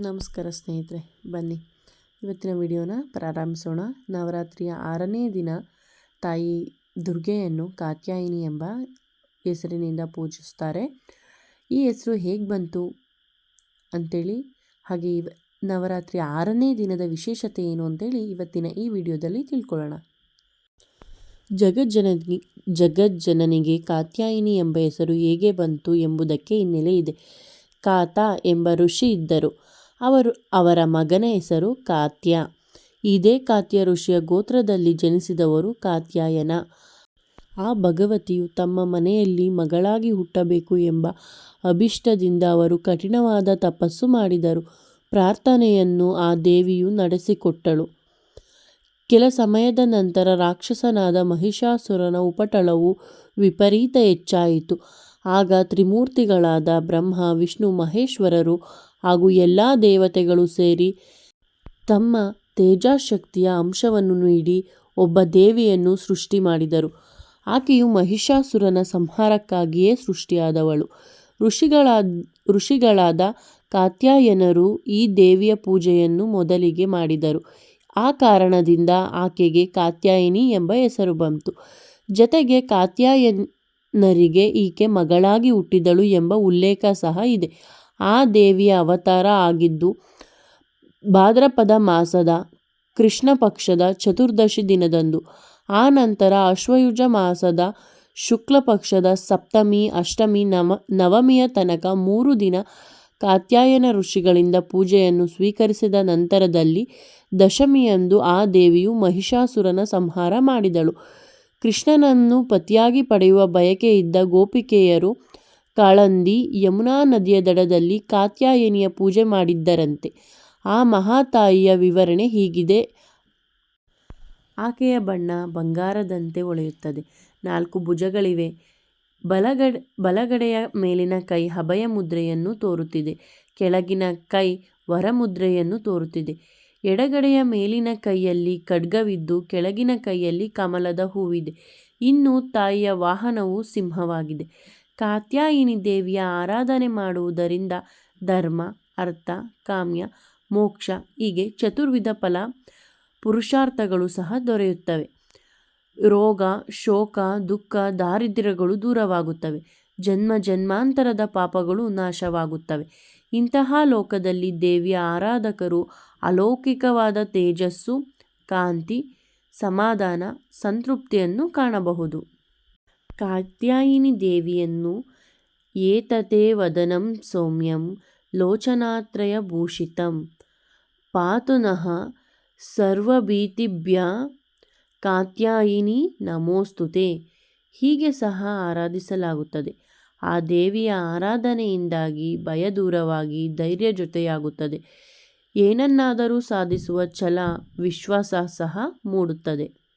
ನಮಸ್ಕಾರ ಸ್ನೇಹಿತರೆ, ಬನ್ನಿ. ಇವತ್ತಿನ ವಿಡಿಯೋನ ಪ್ರಾರಂಭಿಸೋಣ. ನವರಾತ್ರಿಯ ಆರನೇ ದಿನ ತಾಯಿ ದುರ್ಗೆಯನ್ನು ಕಾತ್ಯಾಯಿನಿ ಎಂಬ ಹೆಸರಿನಿಂದ ಪೂಜಿಸ್ತಾರೆ ಈ ಹೆಸರು ಹೇಗೆ ಬಂತು ಅಂಥೇಳಿ ಹಾಗೆ ಇವ ನವರಾತ್ರಿ ಆರನೇ ದಿನದ ವಿಶೇಷತೆ ಏನು ಅಂತೇಳಿ ಇವತ್ತಿನ ಈ ವಿಡಿಯೋದಲ್ಲಿ ತಿಳ್ಕೊಳ್ಳೋಣ. ಜಗಜ್ಜನನಿ, ಜಗಜ್ಜನನಿಗೆ ಕಾತ್ಯಾಯಿನಿ ಎಂಬ ಹೆಸರು ಹೇಗೆ ಬಂತು ಎಂಬುದಕ್ಕೆ ಹಿನ್ನೆಲೆ ಇದೆ. ಕಾತ ಎಂಬ ಋಷಿ ಇದ್ದರು. ಅವರು ಅವರ ಮಗನ ಹೆಸರು ಕಾತ್ಯ. ಇದೇ ಕಾತ್ಯ ಋಷಿಯ ಗೋತ್ರದಲ್ಲಿ ಜನಿಸಿದವರು ಕಾತ್ಯಾಯನ. ಆ ಭಗವತಿಯು ತಮ್ಮ ಮನೆಯಲ್ಲಿ ಮಗಳಾಗಿ ಹುಟ್ಟಬೇಕು ಎಂಬ ಅಭಿಷ್ಟದಿಂದ ಅವರು ಕಠಿಣವಾದ ತಪಸ್ಸು ಮಾಡಿದರು. ಪ್ರಾರ್ಥನೆಯನ್ನು ಆ ದೇವಿಯು ನಡೆಸಿಕೊಟ್ಟಳು. ಕೆಲ ಸಮಯದ ನಂತರ ರಾಕ್ಷಸನಾದ ಮಹಿಷಾಸುರನ ಉಪಟಳವು ವಿಪರೀತ ಹೆಚ್ಚಾಯಿತು. ಆಗ ತ್ರಿಮೂರ್ತಿಗಳಾದ ಬ್ರಹ್ಮ, ವಿಷ್ಣು, ಮಹೇಶ್ವರರು ಹಾಗೂ ಎಲ್ಲ ದೇವತೆಗಳು ಸೇರಿ ತಮ್ಮ ತೇಜಶಕ್ತಿಯ ಅಂಶವನ್ನು ನೀಡಿ ಒಬ್ಬ ದೇವಿಯನ್ನು ಸೃಷ್ಟಿ ಮಾಡಿದರು. ಆಕೆಯು ಮಹಿಷಾಸುರನ ಸಂಹಾರಕ್ಕಾಗಿಯೇ ಸೃಷ್ಟಿಯಾದವಳು. ಋಷಿಗಳಾದ ಋಷಿಗಳಾದ ಕಾತ್ಯಾಯನರು ಈ ದೇವಿಯ ಪೂಜೆಯನ್ನು ಮೊದಲಿಗೆ ಮಾಡಿದರು. ಆ ಕಾರಣದಿಂದ ಆಕೆಗೆ ಕಾತ್ಯಾಯಿನಿ ಎಂಬ ಹೆಸರು ಬಂತು. ಜತೆಗೆ ಕಾತ್ಯಾಯನರಿಗೆ ಈಕೆ ಮಗಳಾಗಿ ಹುಟ್ಟಿದಳು ಎಂಬ ಉಲ್ಲೇಖ ಸಹ ಇದೆ. ಆ ದೇವಿಯ ಅವತಾರ ಆಗಿದ್ದು, ಭಾದ್ರಪದ ಮಾಸದ ಕೃಷ್ಣ ಪಕ್ಷದ ಚತುರ್ದಶಿ ದಿನದಂದು, ಆ ನಂತರ ಅಶ್ವಯುಜ ಮಾಸದ ಶುಕ್ಲ ಪಕ್ಷದ ಸಪ್ತಮಿ, ಅಷ್ಟಮಿ, ನವ, ನವಮಿಯ ತನಕ ಮೂರು ದಿನ ಕಾತ್ಯಾಯನ ಋಷಿಗಳಿಂದ ಪೂಜೆಯನ್ನು ಸ್ವೀಕರಿಸಿದ ನಂತರದಲ್ಲಿ ದಶಮಿಯಂದು ಆ ದೇವಿಯು ಮಹಿಷಾಸುರನ ಸಂಹಾರ ಮಾಡಿದಳು. ಕೃಷ್ಣನನ್ನು ಪತಿಯಾಗಿ ಪಡೆಯುವ ಬಯಕೆಯಿದ್ದ ಗೋಪಿಕೆಯರು ಕಾಳಂದಿ ಯಮುನಾ ನದಿಯ ದಡದಲ್ಲಿ ಕಾತ್ಯಾಯನಿಯ ಪೂಜೆ ಮಾಡಿದ್ದರಂತೆ. ಆ ಮಹಾತಾಯಿಯ ವಿವರಣೆ ಹೀಗಿದೆ. ಆಕೆಯ ಬಣ್ಣ ಬಂಗಾರದಂತೆ ಒಳೆಯುತ್ತದೆ ನಾಲ್ಕು ಭುಜಗಳಿವೆ. ಬಲಗಡ, ಬಲಗಡೆಯ ಮೇಲಿನ ಕೈ ಅಭಯ ಮುದ್ರೆಯನ್ನು ತೋರುತ್ತಿದೆ. ಕೆಳಗಿನ ಕೈ ವರಮುದ್ರೆಯನ್ನು ತೋರುತ್ತಿದೆ. ಎಡಗಡೆಯ ಮೇಲಿನ ಕೈಯಲ್ಲಿ ಖಡ್ಗವಿದ್ದು, ಕೆಳಗಿನ ಕೈಯಲ್ಲಿ ಕಮಲದ ಹೂವಿದೆ. ಇನ್ನು ತಾಯಿಯ ವಾಹನವು ಸಿಂಹವಾಗಿದೆ. ಕಾತ್ಯಾಯಿನಿ ದೇವಿಯ ಆರಾಧನೆ ಮಾಡುವುದರಿಂದ ಧರ್ಮ, ಅರ್ಥ, ಕಾಮ್ಯ, ಮೋಕ್ಷ, ಹೀಗೆ ಚತುರ್ವಿಧ ಫಲ ಪುರುಷಾರ್ಥಗಳು ಸಹ ದೊರೆಯುತ್ತವೆ. ರೋಗ, ಶೋಕ, ದುಃಖ, ದಾರಿದ್ರ್ಯಗಳು ದೂರವಾಗುತ್ತವೆ. ಜನ್ಮ ಜನ್ಮಾಂತರದ ಪಾಪಗಳು ನಾಶವಾಗುತ್ತವೆ. ಇಂತಹ ಲೋಕದಲ್ಲಿ ದೇವಿಯ ಆರಾಧಕರು ಅಲೌಕಿಕವಾದ ತೇಜಸ್ಸು, ಕಾಂತಿ, ಸಮಾಧಾನ, ಸಂತೃಪ್ತಿಯನ್ನು ಕಾಣಬಹುದು. ಕಾತ್ಯಾಯಿನಿ ದೇವಿಯನ್ನು ಏತತೆ ವದನಂ ಸೌಮ್ಯಂ ಲೋಚನಾತ್ರಯಭೂಷಿತಂ. ಪಾತು ನಃ ಸರ್ವಭೀತಿಭ್ಯ ಕಾತ್ಯಾಯಿನಿ ನಮೋಸ್ತುತೆ ಹೀಗೆ ಸಹ ಆರಾಧಿಸಲಾಗುತ್ತದೆ. ಆ ದೇವಿಯ ಆರಾಧನೆಯಿಂದಾಗಿ ಭಯ ದೂರವಾಗಿ ಧೈರ್ಯ ಜೊತೆಯಾಗುತ್ತದೆ. ಏನನ್ನಾದರೂ ಸಾಧಿಸುವ ಛಲ ವಿಶ್ವಾಸ ಸಹ ಮೂಡುತ್ತದೆ.